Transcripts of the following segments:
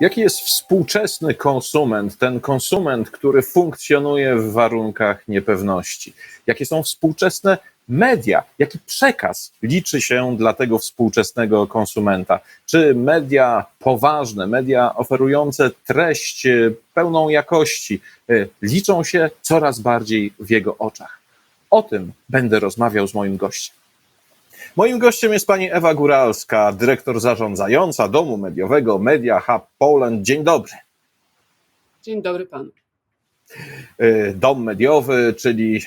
Jaki jest współczesny konsument, ten konsument, który funkcjonuje w warunkach niepewności? Jakie są współczesne media? Jaki przekaz liczy się dla tego współczesnego konsumenta? Czy media poważne, media oferujące treść e, pełną jakości e, liczą się coraz bardziej w jego oczach? O tym będę rozmawiał z moim gościem. Moim gościem jest pani Ewa Góralska, dyrektor zarządzająca domu mediowego Media Hub Poland. Dzień dobry. Dzień dobry panu. E, Dom mediowy, czyli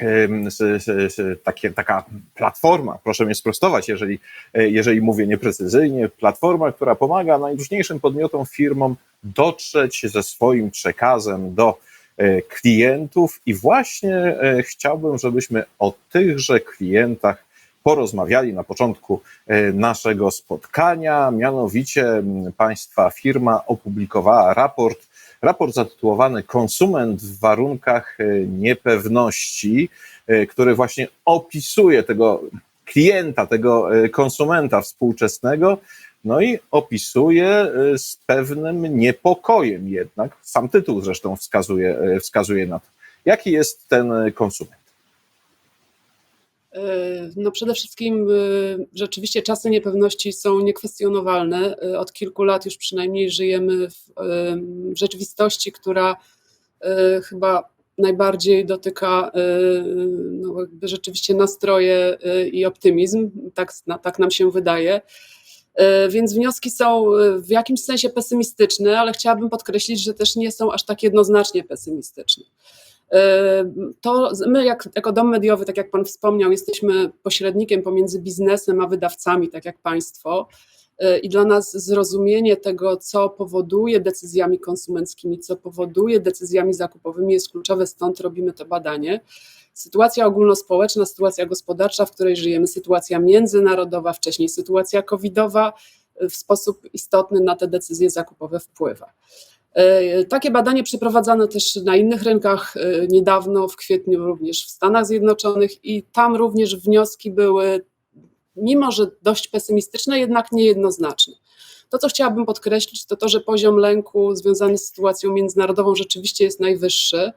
s- takie, taka platforma, proszę mnie sprostować, jeżeli, e, jeżeli mówię nieprecyzyjnie, platforma, która pomaga najróżniejszym podmiotom, firmom dotrzeć ze swoim przekazem do e, klientów i właśnie e, chciałbym, żebyśmy o tychże klientach porozmawiali na początku e, naszego spotkania. Mianowicie państwa firma opublikowała raport, raport zatytułowany Konsument w warunkach e, niepewności, e, który właśnie opisuje tego klienta, tego konsumenta współczesnego. No i opisuje z pewnym niepokojem jednak. Sam tytuł zresztą wskazuje, wskazuje na to. Jaki jest ten konsument? E, No przede wszystkim e, rzeczywiście czasy niepewności są niekwestionowalne. E, Od kilku lat już przynajmniej żyjemy w, rzeczywistości, która chyba najbardziej dotyka no jakby rzeczywiście nastroje i optymizm, tak, tak nam się wydaje. Więc wnioski są w jakimś sensie pesymistyczne, ale chciałabym podkreślić, że też nie są aż tak jednoznacznie pesymistyczne. To my, jak, jako dom mediowy, tak jak Pan wspomniał, jesteśmy pośrednikiem pomiędzy biznesem a wydawcami, tak jak Państwo. E, I dla nas zrozumienie tego, co powoduje decyzjami konsumenckimi, co powoduje decyzjami zakupowymi, jest kluczowe, stąd robimy to badanie. Sytuacja ogólnospołeczna, sytuacja gospodarcza, w której żyjemy, sytuacja międzynarodowa, wcześniej sytuacja covidowa, e, w sposób istotny na te decyzje zakupowe wpływa. E, Takie badanie przeprowadzano też na innych rynkach e, niedawno, w kwietniu również w Stanach Zjednoczonych i tam również wnioski były, mimo że dość pesymistyczne, jednak niejednoznaczne. To, co chciałabym podkreślić, to to, że poziom lęku związany z sytuacją międzynarodową rzeczywiście jest najwyższy.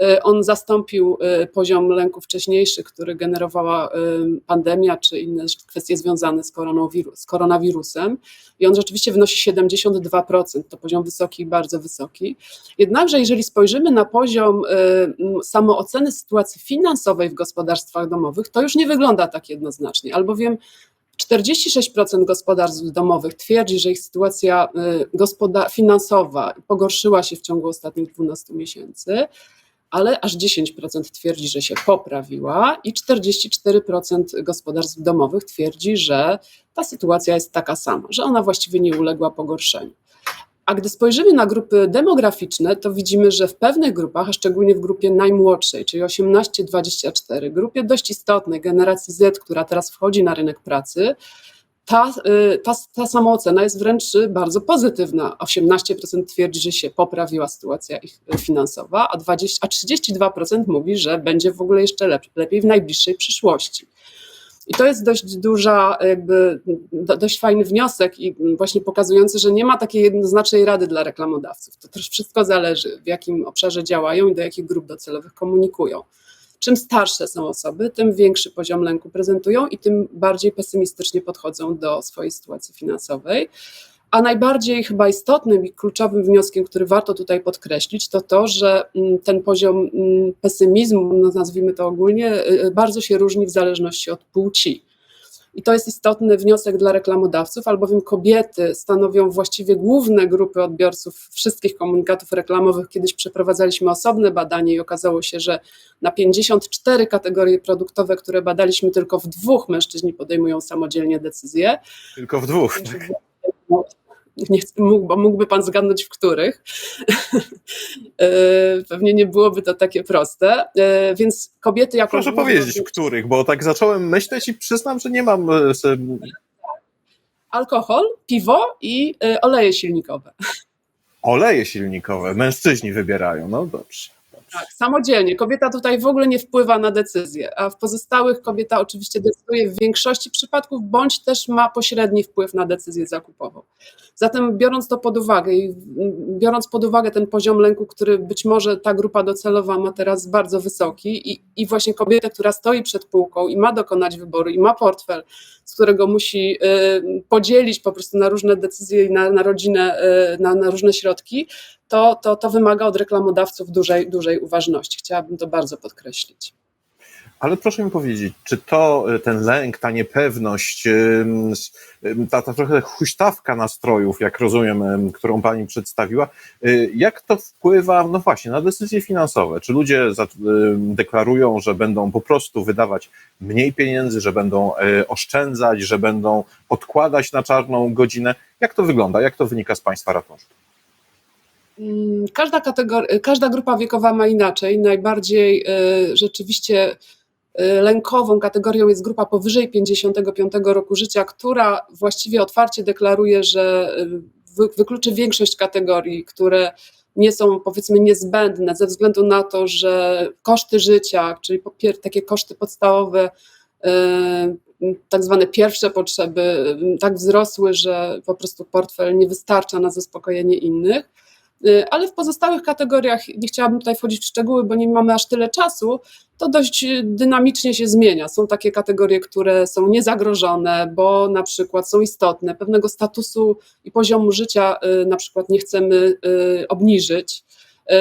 E, On zastąpił e, poziom lęku wcześniejszy, który generowała e, pandemia czy inne kwestie związane z, koronawiru- z koronawirusem. I on rzeczywiście wynosi 72%. To poziom wysoki, bardzo wysoki. Jednakże, jeżeli spojrzymy na poziom samooceny sytuacji finansowej w gospodarstwach domowych, to już nie wygląda tak jednoznacznie, albowiem 46% gospodarstw domowych twierdzi, że ich sytuacja y, finansowa pogorszyła się w ciągu ostatnich 12 miesięcy, ale aż 10% twierdzi, że się poprawiła i 44% gospodarstw domowych twierdzi, że ta sytuacja jest taka sama, że ona właściwie nie uległa pogorszeniu. A gdy spojrzymy na grupy demograficzne, to widzimy, że w pewnych grupach, a szczególnie w grupie najmłodszej, czyli 18-24, grupie dość istotnej, generacji Z, która teraz wchodzi na rynek pracy, ta, y, ta, ta samoocena jest wręcz bardzo pozytywna. 18% twierdzi, że się poprawiła sytuacja ich finansowa, a, 20, a 32% mówi, że będzie w ogóle jeszcze lep, lepiej w najbliższej przyszłości. I to jest dość duża, jakby do, dość fajny wniosek i właśnie pokazujący, że nie ma takiej jednoznacznej rady dla reklamodawców. To też wszystko zależy, w jakim obszarze działają i do jakich grup docelowych komunikują. Czym starsze są osoby, tym większy poziom lęku prezentują i tym bardziej pesymistycznie podchodzą do swojej sytuacji finansowej. A najbardziej chyba istotnym i kluczowym wnioskiem, który warto tutaj podkreślić, to to, że mm, ten poziom mm, pesymizmu, no nazwijmy to ogólnie, y, bardzo się różni w zależności od płci. I to jest istotny wniosek dla reklamodawców, albowiem kobiety stanowią właściwie główne grupy odbiorców wszystkich komunikatów reklamowych. Kiedyś przeprowadzaliśmy osobne badanie i okazało się, że na 54 kategorie produktowe, które badaliśmy, tylko w dwóch mężczyźni podejmują samodzielnie decyzje. Tylko w dwóch. No, nie, mógł, mógłby pan zgadnąć, w których. E, Pewnie nie byłoby to takie proste. E, Więc kobiety jako. Proszę powiedzieć, w których, bo tak zacząłem myśleć i przyznam, że nie mam. e, Alkohol, piwo i oleje silnikowe. Oleje silnikowe, mężczyźni wybierają. No dobrze. Tak, samodzielnie. Kobieta tutaj w ogóle nie wpływa na decyzję, a w pozostałych kobieta oczywiście decyduje w większości przypadków, bądź też ma pośredni wpływ na decyzję zakupową. Zatem biorąc to pod uwagę i biorąc pod uwagę ten poziom lęku, który być może ta grupa docelowa ma teraz bardzo wysoki i, i właśnie kobietę, która stoi przed półką i ma dokonać wyboru i ma portfel, z którego musi y, podzielić po prostu na różne decyzje i na, na rodzinę, y, na, na różne środki, to, to, to wymaga od reklamodawców dużej, dużej uważności. Chciałabym to bardzo podkreślić. Ale proszę mi powiedzieć, czy to y, ten lęk, ta niepewność, ta, ta trochę huśtawka nastrojów, jak rozumiem, którą pani przedstawiła, y, jak to wpływa, no właśnie, na decyzje finansowe? Czy ludzie deklarują, że będą po prostu wydawać mniej pieniędzy, że będą y, oszczędzać, że będą odkładać na czarną godzinę? Jak to wygląda? Jak to wynika z państwa raportu? Mm, każda, każda grupa wiekowa ma inaczej. Najbardziej rzeczywiście Y, lękową kategorią jest grupa powyżej 55 roku życia, która właściwie otwarcie deklaruje, że y, wykluczy większość kategorii, które nie są powiedzmy niezbędne ze względu na to, że koszty życia, czyli takie koszty podstawowe, y, tak zwane pierwsze potrzeby, tak wzrosły, że po prostu portfel nie wystarcza na zaspokojenie innych. Y, ale w pozostałych kategoriach, nie chciałabym tutaj wchodzić w szczegóły, bo nie mamy aż tyle czasu, to dość dynamicznie się zmienia. Są takie kategorie, które są niezagrożone, bo na przykład są istotne, pewnego statusu i poziomu życia y, na przykład nie chcemy y, obniżyć.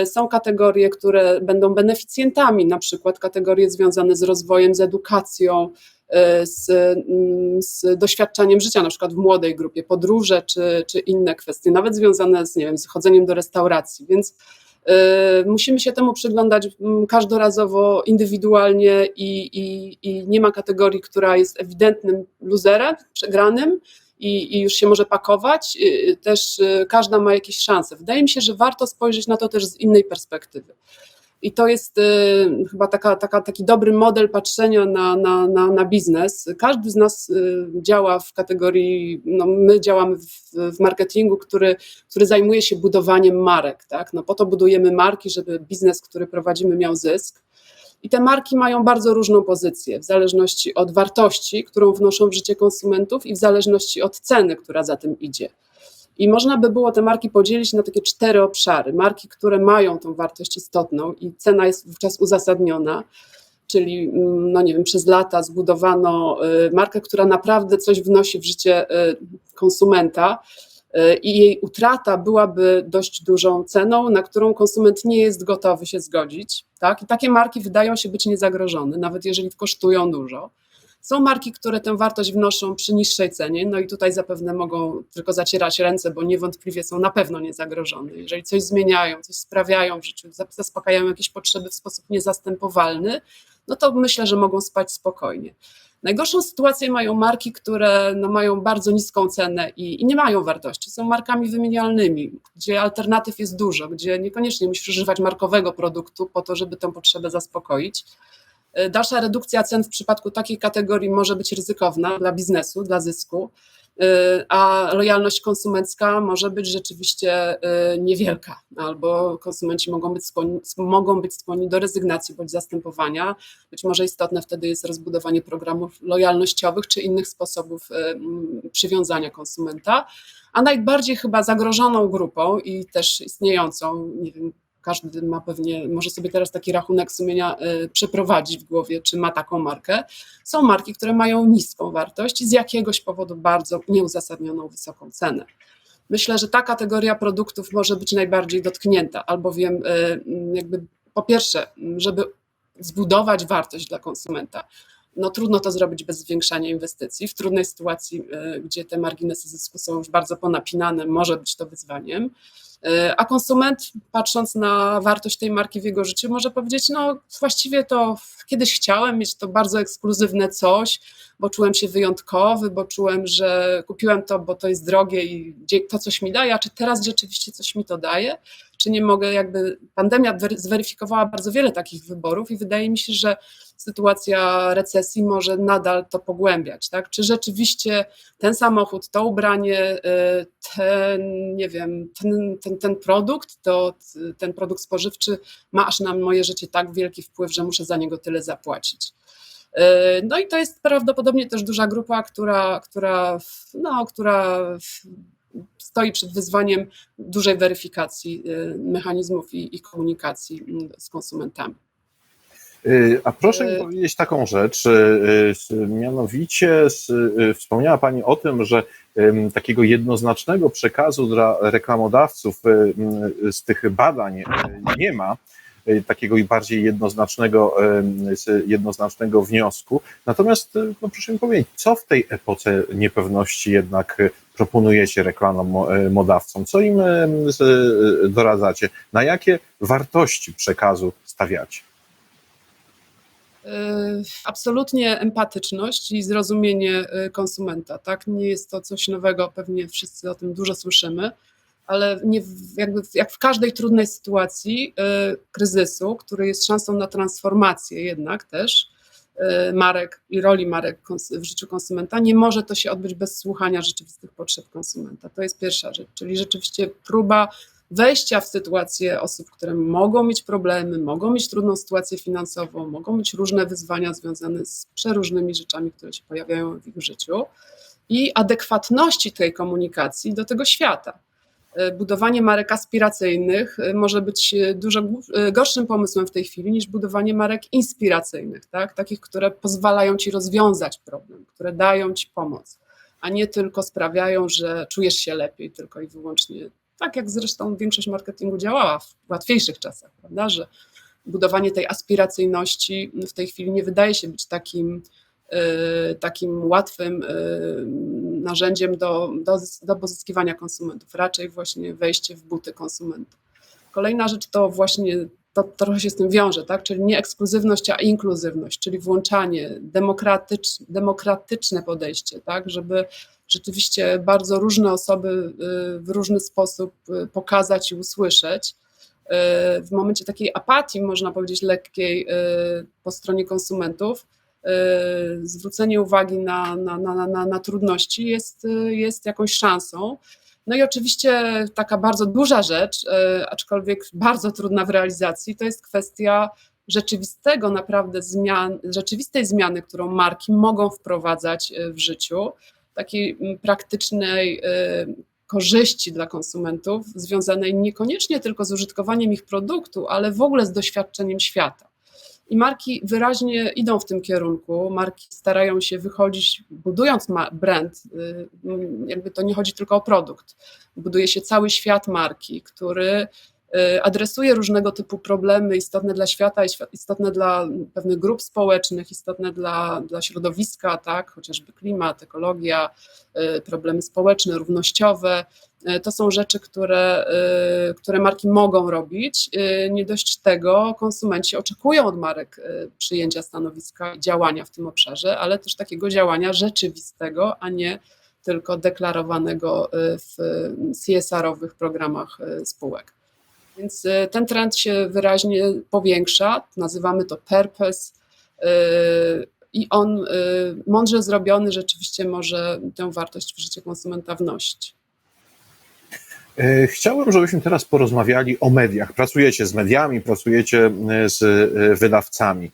Są kategorie, które będą beneficjentami, na przykład kategorie związane z rozwojem, z edukacją, E, z, mm, z doświadczeniem życia, na przykład w młodej grupie, podróże czy, czy inne kwestie, nawet związane z, nie wiem, z chodzeniem do restauracji, więc y, musimy się temu przyglądać mm, każdorazowo, indywidualnie i, i, i nie ma kategorii, która jest ewidentnym luzerem, przegranym, i, i, już się może pakować, też y, każda ma jakieś szanse. Wydaje mi się, że warto spojrzeć na to też z innej perspektywy. I to jest y, chyba taka, taka, taki dobry model patrzenia na, na, na, na biznes. Każdy z nas y, działa w kategorii, no my działamy w, w marketingu, który, który zajmuje się budowaniem marek. Tak? No po to budujemy marki, żeby biznes, który prowadzimy, miał zysk. I te marki mają bardzo różną pozycję w zależności od wartości, którą wnoszą w życie konsumentów i w zależności od ceny, która za tym idzie. I można by było te marki podzielić na takie cztery obszary. Marki, które mają tą wartość istotną i cena jest wówczas uzasadniona, czyli mm, no nie wiem, przez lata zbudowano y, markę, która naprawdę coś wnosi w życie y, konsumenta i jej utrata byłaby dość dużą ceną, na którą konsument nie jest gotowy się zgodzić. Tak? I takie marki wydają się być niezagrożone, nawet jeżeli kosztują dużo. Są marki, które tę wartość wnoszą przy niższej cenie, no i tutaj zapewne mogą tylko zacierać ręce, bo niewątpliwie są na pewno niezagrożone. Jeżeli coś zmieniają, coś sprawiają w życiu, zaspokajają jakieś potrzeby w sposób niezastępowalny, no to myślę, że mogą spać spokojnie. Najgorszą sytuację mają marki, które no mają bardzo niską cenę i, i, nie mają wartości. Są markami wymienialnymi, gdzie alternatyw jest dużo, gdzie niekoniecznie musisz używać markowego produktu po to, żeby tę potrzebę zaspokoić. E, dalsza redukcja cen w przypadku takiej kategorii może być ryzykowna dla biznesu, dla zysku, a lojalność konsumencka może być rzeczywiście e, niewielka, albo konsumenci mogą być, skłonni, mogą być skłonni do rezygnacji bądź zastępowania. Być może istotne wtedy jest rozbudowanie programów lojalnościowych czy innych sposobów przywiązania konsumenta. A najbardziej chyba zagrożoną grupą i też istniejącą, nie wiem, każdy ma pewnie, może sobie teraz taki rachunek sumienia y, przeprowadzić w głowie, czy ma taką markę. Są marki, które mają niską wartość i z jakiegoś powodu bardzo nieuzasadnioną wysoką cenę. Myślę, że ta kategoria produktów może być najbardziej dotknięta, albowiem y, jakby po pierwsze, żeby zbudować wartość dla konsumenta, no trudno to zrobić bez zwiększania inwestycji. W trudnej sytuacji, y, gdzie te marginesy zysku są już bardzo ponapinane, może być to wyzwaniem. E, a konsument, patrząc na wartość tej marki w jego życiu, może powiedzieć: No, właściwie to kiedyś chciałem mieć to bardzo ekskluzywne coś, bo czułem się wyjątkowy, bo czułem, że kupiłem to, bo to jest drogie i to coś mi daje, a czy teraz rzeczywiście coś mi to daje? Czy nie mogę, jakby pandemia zweryfikowała bardzo wiele takich wyborów i wydaje mi się, że sytuacja recesji może nadal to pogłębiać, tak? Czy rzeczywiście ten samochód, to ubranie, y, ten, nie wiem, ten, ten, ten produkt, to, ten produkt spożywczy ma aż na moje życie tak wielki wpływ, że muszę za niego tyle zapłacić. Y, no i to jest prawdopodobnie też duża grupa, która, która, no, która stoi przed wyzwaniem dużej weryfikacji mechanizmów i, i komunikacji mm, z konsumentami. A proszę mi powiedzieć taką rzecz, mianowicie wspomniała Pani o tym, że takiego jednoznacznego przekazu dla reklamodawców z tych badań nie ma. Takiego bardziej jednoznacznego, jednoznacznego wniosku. Natomiast, no proszę mi powiedzieć, co w tej epoce niepewności jednak proponujecie reklamodawcom? Co im doradzacie? Na jakie wartości przekazu stawiacie? Absolutnie empatyczność i zrozumienie konsumenta. Tak? Nie jest to coś nowego, pewnie wszyscy o tym dużo słyszymy ale nie, jakby jak w każdej trudnej sytuacji y, kryzysu, który jest szansą na transformację jednak też y, marek i roli marek w życiu konsumenta, nie może to się odbyć bez słuchania rzeczywistych potrzeb konsumenta. To jest pierwsza rzecz, czyli rzeczywiście próba wejścia w sytuację osób, które mogą mieć problemy, mogą mieć trudną sytuację finansową, mogą mieć różne wyzwania związane z przeróżnymi rzeczami, które się pojawiają w ich życiu i adekwatności tej komunikacji do tego świata. E, budowanie marek aspiracyjnych e, może być e, dużo gorszym pomysłem w tej chwili niż budowanie marek inspiracyjnych, tak? takich, które pozwalają ci rozwiązać problem, które dają ci pomoc, a nie tylko sprawiają, że czujesz się lepiej tylko i wyłącznie. Tak jak zresztą większość marketingu działała w łatwiejszych czasach, prawda? Że budowanie tej aspiracyjności w tej chwili nie wydaje się być takim Y, takim łatwym y, narzędziem do, do, do pozyskiwania konsumentów, raczej właśnie wejście w buty konsumentów. Kolejna rzecz to właśnie to trochę się z tym wiąże, tak? czyli nie ekskluzywność, a inkluzywność, czyli włączanie, demokratycz, demokratyczne podejście, tak? żeby rzeczywiście bardzo różne osoby y, w różny sposób pokazać i usłyszeć. W momencie takiej apatii, można powiedzieć, lekkiej po stronie konsumentów, Y, zwrócenie uwagi na, na, na, na, na trudności jest, y, jest jakąś szansą. No i oczywiście taka bardzo duża rzecz, y, aczkolwiek bardzo trudna w realizacji, to jest kwestia rzeczywistego naprawdę zmian, rzeczywistej zmiany, którą marki mogą wprowadzać w życiu, takiej praktycznej korzyści dla konsumentów, związanej niekoniecznie tylko z użytkowaniem ich produktu, ale w ogóle z doświadczeniem świata. I marki wyraźnie idą w tym kierunku. Marki starają się wychodzić, budując brand, y, jakby to nie chodzi tylko o produkt. Buduje się cały świat marki, który y, adresuje różnego typu problemy istotne dla świata, istotne dla pewnych grup społecznych, istotne dla, dla środowiska, tak, chociażby klimat, ekologia, y, problemy społeczne, równościowe. E, to są rzeczy, które, e, które marki mogą robić. E, nie dość tego, konsumenci oczekują od marek przyjęcia stanowiska i działania w tym obszarze, ale też takiego działania rzeczywistego, a nie tylko deklarowanego w CSR-owych programach spółek. Więc ten trend się wyraźnie powiększa, nazywamy to purpose i on mądrze zrobiony rzeczywiście może tę wartość w życie konsumenta wnosić. E, chciałbym, żebyśmy teraz porozmawiali o mediach. Pracujecie z mediami, pracujecie e, z e, wydawcami.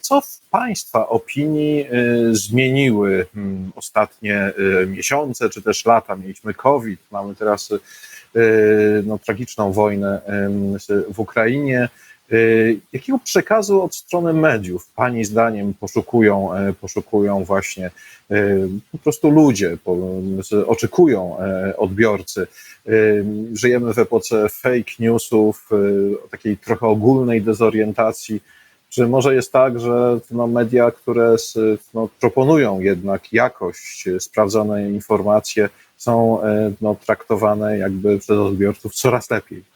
Co w Państwa opinii zmieniły hmm, ostatnie miesiące czy też lata? Mieliśmy COVID, mamy teraz no, tragiczną wojnę w Ukrainie. Jakiego przekazu od strony mediów Pani zdaniem poszukują, poszukują właśnie po prostu ludzie, oczekują odbiorcy? Żyjemy w epoce fake newsów, y, takiej trochę ogólnej dezorientacji. Czy może jest tak, że no, media, które no, proponują jednak jakość, sprawdzone informacje, są e, no, traktowane jakby przez odbiorców coraz lepiej?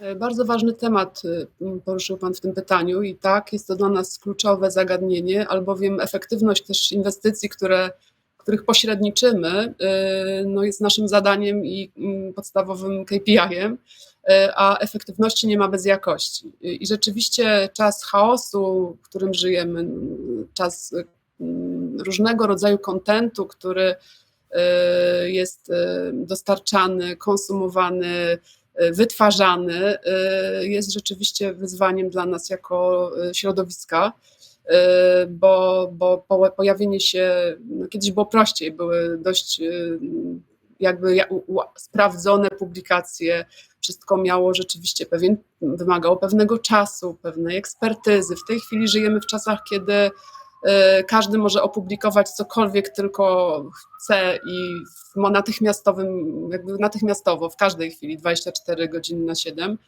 E, bardzo ważny temat y, poruszył Pan w tym pytaniu i tak, jest to dla nas kluczowe zagadnienie, albowiem efektywność też inwestycji, które których pośredniczymy, y, no jest naszym zadaniem i podstawowym KPI-em, y, a efektywności nie ma bez jakości. I rzeczywiście czas chaosu, w którym żyjemy, czas różnego rodzaju kontentu, który jest dostarczany, konsumowany, wytwarzany, jest rzeczywiście wyzwaniem dla nas jako środowiska. bo, bo pojawienie się, no kiedyś było prościej, były dość jakby sprawdzone publikacje, wszystko miało rzeczywiście pewien, wymagało pewnego czasu, pewnej ekspertyzy. W tej chwili żyjemy w czasach, kiedy każdy może opublikować cokolwiek tylko chce i natychmiastowym, jakby natychmiastowo, w każdej chwili, 24 godziny na 7.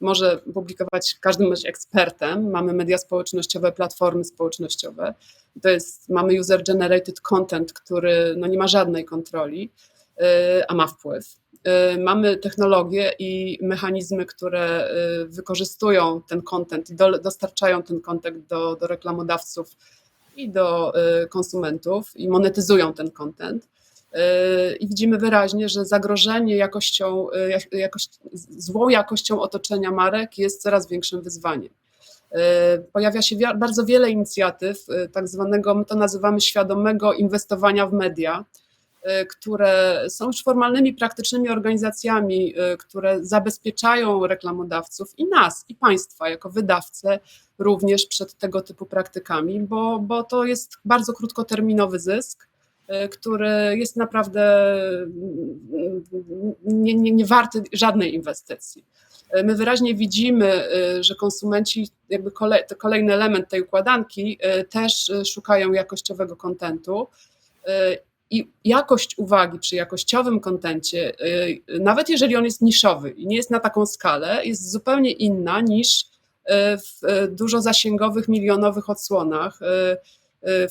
Może publikować, każdy być ekspertem. Mamy media społecznościowe, platformy społecznościowe. To jest, mamy user-generated content, który no nie ma żadnej kontroli, e, a ma wpływ. E, mamy technologie i mechanizmy, które wykorzystują ten content i dostarczają ten content do, do reklamodawców i do y, konsumentów i monetyzują ten content. Y, I widzimy wyraźnie, że zagrożenie jakością, y, jakość, złą jakością otoczenia marek jest coraz większym wyzwaniem. Pojawia się bardzo wiele inicjatyw, tak zwanego, my to nazywamy świadomego inwestowania w media, które są już formalnymi, praktycznymi organizacjami, które zabezpieczają reklamodawców i nas, i państwa jako wydawcę również przed tego typu praktykami, bo, bo to jest bardzo krótkoterminowy zysk, y, który jest naprawdę mm, nie, nie, nie warty żadnej inwestycji. Y, my wyraźnie widzimy, y, że konsumenci, jakby kolejny element tej układanki, też szukają jakościowego kontentu. I jakość uwagi przy jakościowym kontencie, nawet jeżeli on jest niszowy i nie jest na taką skalę, jest zupełnie inna niż w e, dużo zasięgowych, milionowych odsłonach,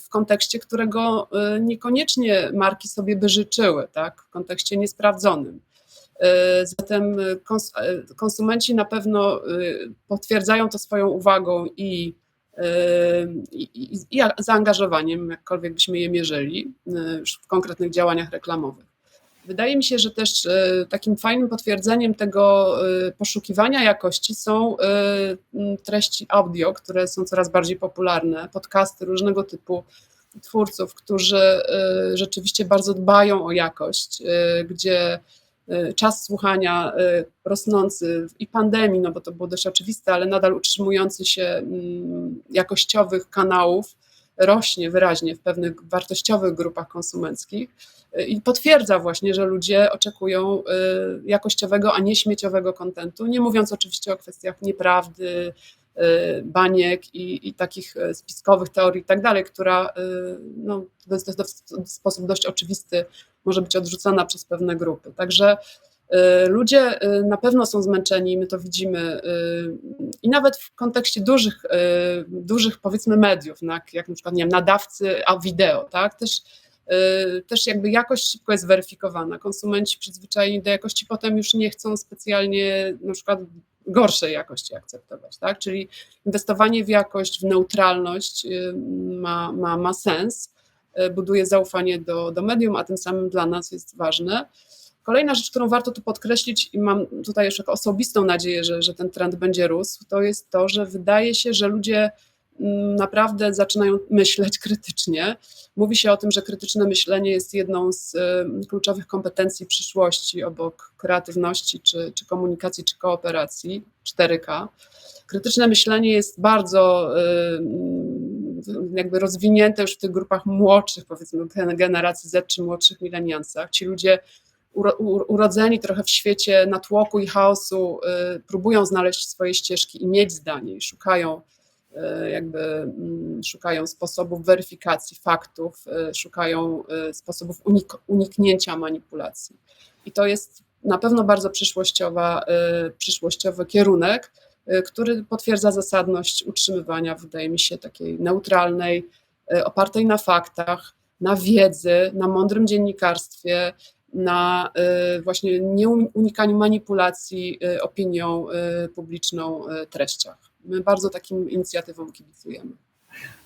w kontekście, którego niekoniecznie marki sobie by życzyły, tak? w kontekście niesprawdzonym. Zatem konsumenci na pewno potwierdzają to swoją uwagą i, i, i, zaangażowaniem, jakkolwiek byśmy je mierzyli, już w konkretnych działaniach reklamowych. Wydaje mi się, że też e, takim fajnym potwierdzeniem tego poszukiwania jakości są treści audio, które są coraz bardziej popularne, podcasty różnego typu twórców, którzy rzeczywiście bardzo dbają o jakość, gdzie czas słuchania rosnący i pandemii, no bo to było dość oczywiste, ale nadal utrzymujący się jakościowych kanałów rośnie wyraźnie w pewnych wartościowych grupach konsumenckich. I potwierdza właśnie, że ludzie oczekują y, jakościowego, a nie śmieciowego kontentu, nie mówiąc oczywiście o kwestiach nieprawdy, y, baniek i, i takich y, spiskowych teorii i tak dalej, która no, w sposób dość oczywisty może być odrzucana przez pewne grupy. Także Ludzie na pewno są zmęczeni, my to widzimy i nawet w kontekście dużych, dużych powiedzmy mediów, jak na przykład nie wiem, nadawcy a wideo, tak, też Y, też jakby jakość szybko jest weryfikowana. Konsumenci przyzwyczajeni do jakości potem już nie chcą specjalnie na przykład gorszej jakości akceptować, tak? Czyli inwestowanie w jakość, w neutralność y, ma, ma, ma sens, y, buduje zaufanie do, do medium, a tym samym dla nas jest ważne. Kolejna rzecz, którą warto tu podkreślić i mam tutaj jeszcze osobistą nadzieję, że, że ten trend będzie rósł, to jest to, że wydaje się, że ludzie naprawdę zaczynają myśleć krytycznie. Mówi się o tym, że krytyczne myślenie jest jedną z kluczowych kompetencji przyszłości obok kreatywności, czy, czy komunikacji, czy kooperacji 4K. Krytyczne myślenie jest bardzo jakby rozwinięte już w tych grupach młodszych, powiedzmy generacji Z czy młodszych mileniansach. Ci ludzie urodzeni trochę w świecie natłoku i chaosu próbują znaleźć swoje ścieżki i mieć zdanie i szukają E, jakby mm, szukają sposobów weryfikacji faktów, e, szukają sposobów unik uniknięcia manipulacji. I to jest na pewno bardzo przyszłościowa, przyszłościowy kierunek, który potwierdza zasadność utrzymywania, wydaje mi się, takiej neutralnej, opartej na faktach, na wiedzy, na mądrym dziennikarstwie, na właśnie nieunikaniu manipulacji opinią publiczną treściach. My bardzo takim inicjatywom kibicujemy.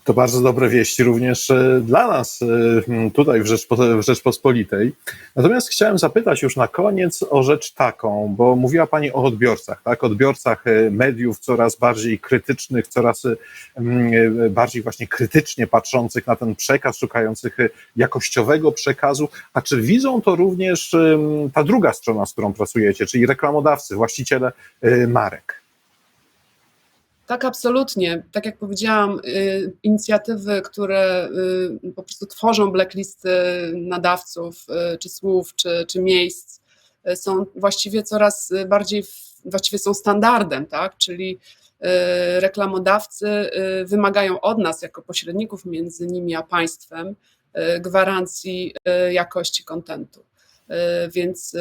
To bardzo dobre wieści również e, dla nas e, tutaj w, Rzeczpo, w Rzeczpospolitej. Natomiast chciałem zapytać już na koniec o rzecz taką, bo mówiła Pani o odbiorcach, tak? Odbiorcach e, mediów coraz bardziej krytycznych, coraz bardziej właśnie krytycznie patrzących na ten przekaz, szukających jakościowego przekazu. A czy widzą to również ta druga strona, z którą pracujecie, czyli reklamodawcy, właściciele marek? Tak, absolutnie. Tak jak powiedziałam, y, inicjatywy, które y, po prostu tworzą blacklisty nadawców, y, czy słów, czy, czy miejsc, są właściwie coraz bardziej, właściwie są standardem, tak? Czyli reklamodawcy wymagają od nas, jako pośredników między nimi a państwem, gwarancji jakości kontentu. Więc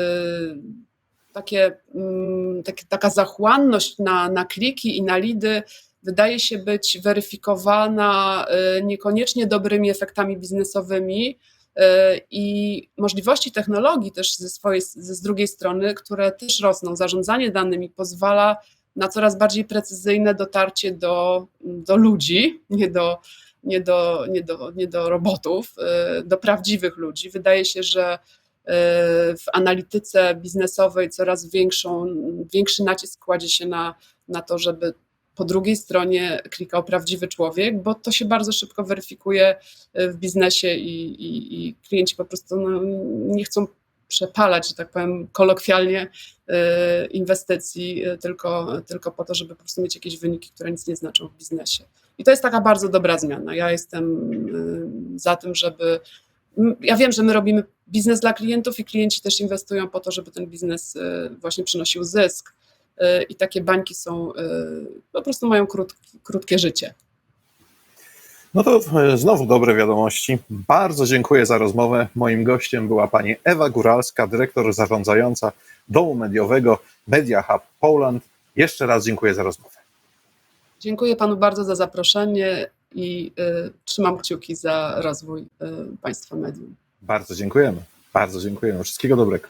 takie, mm, takie, taka zachłanność na, na kliki i na lidy wydaje się być weryfikowana y, niekoniecznie dobrymi efektami biznesowymi y, i możliwości technologii też ze swojej, ze drugiej strony, które też rosną. Zarządzanie danymi pozwala na coraz bardziej precyzyjne dotarcie do, do ludzi, nie do, nie do, nie do, nie do robotów, y, do prawdziwych ludzi. Wydaje się, że w analityce biznesowej coraz większą, większy nacisk kładzie się na, na to, żeby po drugiej stronie klikał prawdziwy człowiek, bo to się bardzo szybko weryfikuje w biznesie i, i, i klienci po prostu no, nie chcą przepalać, że tak powiem, kolokwialnie y, inwestycji, y, tylko, tylko po to, żeby po prostu mieć jakieś wyniki, które nic nie znaczą w biznesie. I to jest taka bardzo dobra zmiana. Ja jestem y, za tym, żeby Ja wiem, że my robimy biznes dla klientów i klienci też inwestują po to, żeby ten biznes y, właśnie przynosił zysk. Y, I takie bańki są, y, po prostu mają krótki, krótkie życie. No to e, znowu dobre wiadomości. Bardzo dziękuję za rozmowę. Moim gościem była pani Ewa Góralska, dyrektor zarządzająca domu mediowego Media Hub Poland. Jeszcze raz dziękuję za rozmowę. Dziękuję panu bardzo za zaproszenie i y, trzymam kciuki za rozwój y, państwa medium. Bardzo dziękujemy. Bardzo dziękujemy. Wszystkiego dobrego.